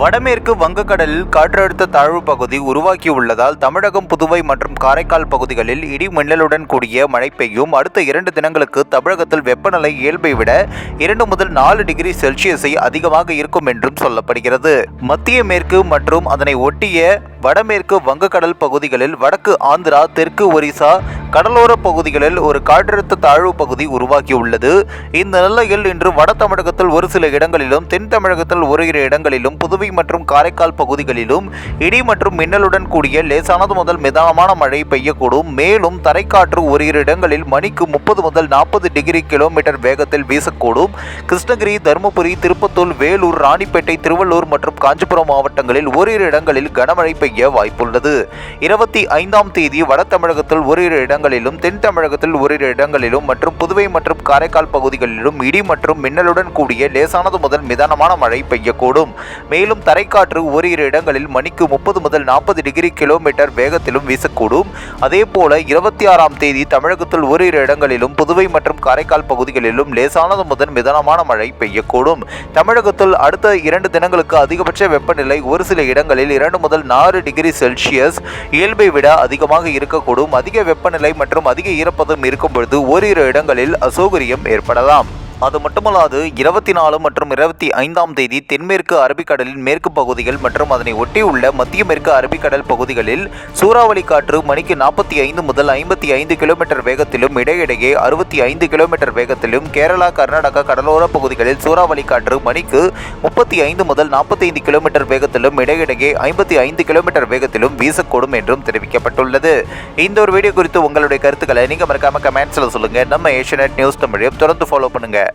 வடமேற்கு வங்கக்கடலில் காற்றழுத்த தாழ்வு பகுதி உருவாக்கியுள்ளதால் தமிழகம் புதுவை மற்றும் காரைக்கால் பகுதிகளில் இடி மின்னலுடன் கூடிய மழை பெய்யும். அடுத்த இரண்டு தினங்களுக்கு தமிழகத்தில் வெப்பநிலை இயல்பை விட இரண்டு முதல் நாலு டிகிரி செல்சியஸை அதிகமாக இருக்கும் என்றும் சொல்லப்படுகிறது. மத்திய மேற்கு மற்றும் அதனை ஒட்டிய வடமேற்கு வங்கக்கடல் பகுதிகளில் வடக்கு ஆந்திரா தெற்கு ஒரிசா கடலோர பகுதிகளில் ஒரு காற்றழுத்த தாழ்வு பகுதி உருவாகியுள்ளது. இந்த நிலையில் இன்று வட தமிழகத்தில் ஒரு சில இடங்களிலும் தென் தமிழகத்தில் ஓரிரு இடங்களிலும் புதுவை மற்றும் காரைக்கால் பகுதிகளிலும் இடி மற்றும் மின்னலுடன் கூடிய லேசானது முதல் மிதமான மழை பெய்யக்கூடும். மேலும் தரைக்காற்று ஓரிரு இடங்களில் மணிக்கு முப்பது முதல் நாற்பது டிகிரி கிலோமீட்டர் வேகத்தில் வீசக்கூடும். கிருஷ்ணகிரி தருமபுரி திருப்பத்தூர் வேலூர் ராணிப்பேட்டை திருவள்ளூர் மற்றும் காஞ்சிபுரம் மாவட்டங்களில் ஓரிரு இடங்களில் கனமழை பெய்ய வாய்ப்புள்ளது. இருபத்தி ஐந்தாம் தேதி வட தமிழகத்தில் ஓரிரு இடங்களிலும் தென் தமிழகத்தில் ஓரிரு இடங்களிலும் மற்றும் புதுவை மற்றும் காரைக்கால் பகுதிகளிலும் இடி மற்றும் மின்னலுடன் கூடிய லேசானது முதல் மிதமான மழை பெய்யக்கூடும். மேலும் தரைக்காற்று ஓரிரு இடங்களில் மணிக்கு முப்பது முதல் நாற்பது டிகிரி கிலோமீட்டர் வேகத்திலும் வீசக்கூடும். அதேபோல இருபத்தி ஆறாம் தேதி தமிழகத்தில் ஓரிரு இடங்களிலும் புதுவை மற்றும் காரைக்கால் பகுதிகளிலும் லேசானது முதல் மிதமான மழை பெய்யக்கூடும். தமிழகத்தில் அடுத்த இரண்டு தினங்களுக்கு அதிகபட்ச வெப்பநிலை ஒரு சில இடங்களில் இரண்டு முதல் நாலு டிகிரி செல்சியஸ் இயல்பை விட அதிகமாக இருக்கக்கூடும். அதிக வெப்பநிலை மற்றும் அதிக ஈரப்பதம் இருக்கும் பொழுது ஓரிரு இடங்களில் அசௌகரியம் ஏற்படலாம். அது மட்டுமல்லாது இருபத்தி நாலு மற்றும் இருபத்தி ஐந்தாம் தேதி தென்மேற்கு அரபிக்கடலின் மேற்கு பகுதிகள் மற்றும் அதனை ஒட்டியுள்ள மத்திய மேற்கு அரபிக்கடல் பகுதிகளில் சூறாவளி காற்று மணிக்கு நாற்பத்தி ஐந்து முதல் ஐம்பத்தி ஐந்து கிலோமீட்டர் வேகத்திலும் இடையிடையே அறுபத்தி ஐந்து கிலோமீட்டர் வேகத்திலும் கேரளா கர்நாடகா கடலோர பகுதிகளில் சூறாவளி காற்று மணிக்கு முப்பத்தி ஐந்து முதல் நாற்பத்தைந்து கிலோமீட்டர் வேகத்திலும் இடையிடையே ஐம்பத்தி ஐந்து கிலோமீட்டர் வேகத்திலும் வீசக்கூடும் என்றும் தெரிவிக்கப்பட்டுள்ளது. இந்த ஒரு வீடியோ குறித்து உங்களுடைய கருத்துக்களை நீங்கள் மறக்காம கமெண்ட்ஸில் சொல்லுங்கள் நம்ம ஏஷியநெட் நியூஸ் தமிழையும் தொடர்ந்து ஃபாலோ பண்ணுங்கள்